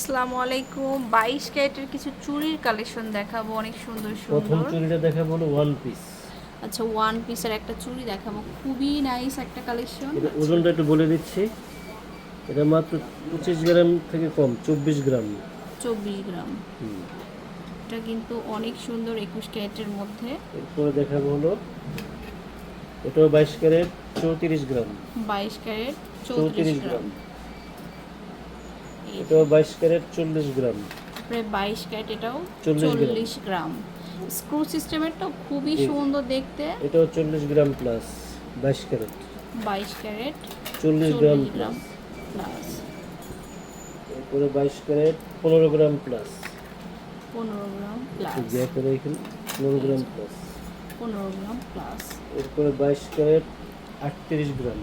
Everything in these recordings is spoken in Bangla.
আসসালামু আলাইকুম। বাইশ ক্যারেটের কিছু চুড়ির কালেকশন দেখাবো অনেক সুন্দর সুন্দর। প্রথম চুড়িটা দেখা বলো ওয়ান পিস আচ্ছা ওয়ান পিসের একটা চুড়ি দেখাবো খুবই নাইস একটা কালেকশন। এটা ওজনটা একটু বলে দিচ্ছি। এটা মাত্র পঁচিশ গ্রাম থেকে কম চব্বিশ গ্রাম। চব্বিশ গ্রাম। হুম। এটা কিন্তু অনেক সুন্দর একুশ ক্যারেটের মধ্যে। এরপরে দেখাবো হলো এটাও বাইশ ক্যারেট চৌত্রিশ গ্রাম। বাইশ ক্যারেট চৌত্রিশ চৌত্রিশ গ্রাম। গ্রাম। এটাও বাইশ ক্যারেট চল্লিশ গ্রাম। তারপরে বাইশ ক্যারেট এটাও 40 গ্রাম। চল্লিশ গ্রাম। স্ক্রু সিস্টেমেরটা খুবই সুন্দর দেখতে। এটাও চল্লিশ গ্রাম প্লাস বাইশ ক্যারেট। বাইশ ক্যারেট চল্লিশ গ্রাম প্লাস এরপরে বাইশ ক্যারেট পনেরো গ্রাম প্লাস পনেরো গ্রাম প্লাস করে এখানে পনেরো গ্রাম প্লাস পনেরো গ্রাম প্লাস এরপরে বাইশ ক্যারেট আটত্রিশ গ্রাম।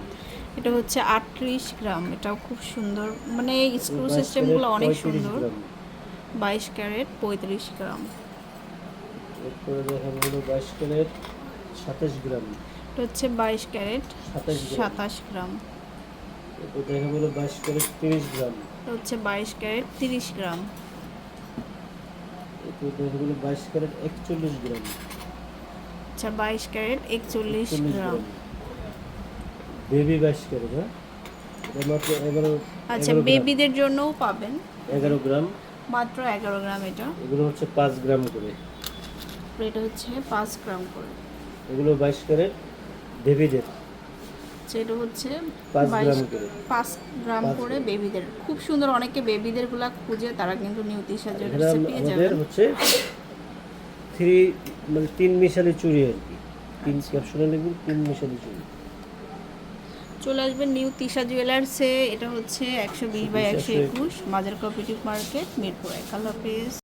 এটা হচ্ছে আটত্রিশ গ্রাম এটাও খুব সুন্দর। মানে স্ক্রু সিস্টেমগুলো অনেক সুন্দর। বাইশ ক্যারেট পঁয়ত্রিশ গ্রাম। এরপরে দেখা হলো বাইশ ক্যারেট সাতাশ গ্রাম। এটা হচ্ছে বাইশ ক্যারেট সাতাশ গ্রাম। এরপর দেখা হলো বাইশ ক্যারেট তিরিশ গ্রাম। এটা হচ্ছে বাইশ ক্যারেট তিরিশ গ্রাম। এরপর দেখা হলো বাইশ ক্যারেট একচল্লিশ গ্রাম। আচ্ছা বাইশ ক্যারেট একচল্লিশ গ্রাম। বেবি বাইশ ক্যারেট হ্যাঁ? এটা মাত্র এগারো আচ্ছা বেবিদের জন্যও পাবেন। এগারো গ্রাম। মাত্র এগারো গ্রাম এটা। এগুলো হচ্ছে পাঁচ গ্রাম করে। এটা হচ্ছে পাঁচ গ্রাম করে। এগুলো বাইশ ক্যারেট বেবিদের। সেটা হচ্ছে পাঁচ গ্রাম করে। পাঁচ গ্রাম করে বেবিদের। খুব সুন্দর অনেকে বেবিদেরগুলা খুঁজে তারা কিন্তু নিউ তিশা জুয়েলার্সে পেয়ে যাবেন হচ্ছে থ্রি মানে তিন মিশালি চুড়ি আর কি। তিন আচ্ছা। ক্যাপসুলে লিখুন তিন মিশালি চুড়ি চলে আসবেন নিউ তিশা জুয়েলার্সে। এটা হচ্ছে একশো বিশ বাই একশো একুশ মাজার কপিটিভ মার্কেট মিরপুর এক। আল্লাহ